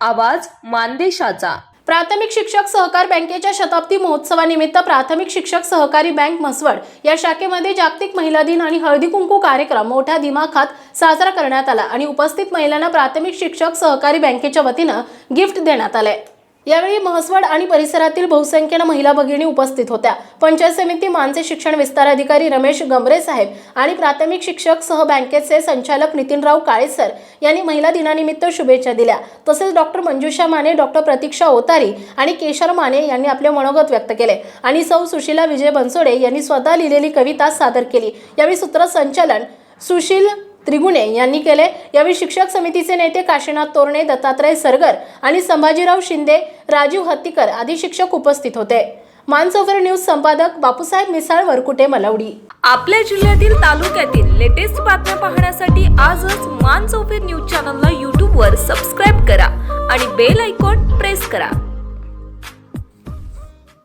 आवाज मानदेशाचा. प्राथमिक शिक्षक सहकार बँकेच्या शताब्दी महोत्सवानिमित्त प्राथमिक शिक्षक सहकारी बँक म्हसवड या शाखेमध्ये जागतिक महिला दिन आणि हळदी कुंकू कार्यक्रम मोठ्या दिमाखात साजरा करण्यात आला आणि उपस्थित महिलांना प्राथमिक शिक्षक सहकारी बँकेच्या वतीनं गिफ्ट देण्यात आले यावेळी महसवड आणि परिसरातील बहुसंख्येनं महिला भगिनी उपस्थित होत्या. पंचायत समिती मानसे शिक्षण विस्तार अधिकारी रमेश गमरे साहेब आणि प्राथमिक शिक्षक सह बँकेचे संचालक नितीनराव काळेसर यांनी महिला दिनानिमित्त शुभेच्छा दिल्या. तसेच डॉक्टर मंजुषा माने डॉक्टर प्रतीक्षा ओतारी आणि केशर माने यांनी आपले मनोगत व्यक्त केले. आणि सौ सुशीला विजय बनसोडे यांनी स्वतः लिहिलेली कविता सादर केली. यावेळी सूत्रसंचालन सुशील त्रिगुणे यांनी केले. यावेळी शिक्षक समितीचे नेते काशीनाथ तोरणे दत्तात्रय सरगर आणि संभाजीराव शिंदे राजीव हत्तीकर आदी शिक्षक उपस्थित होते. मानसोफर न्यूज संपादक बापूसाहेब मिसाळ वरकुटे मलवडी. आपल्या जिल्ह्यातील तालुक्यातील लेटेस्ट बातम्या पाहण्यासाठी आजच मान न्यूज चॅनलला यूट्यूबवर सबस्क्राईब करा आणि बेल आयकॉन प्रेस करा.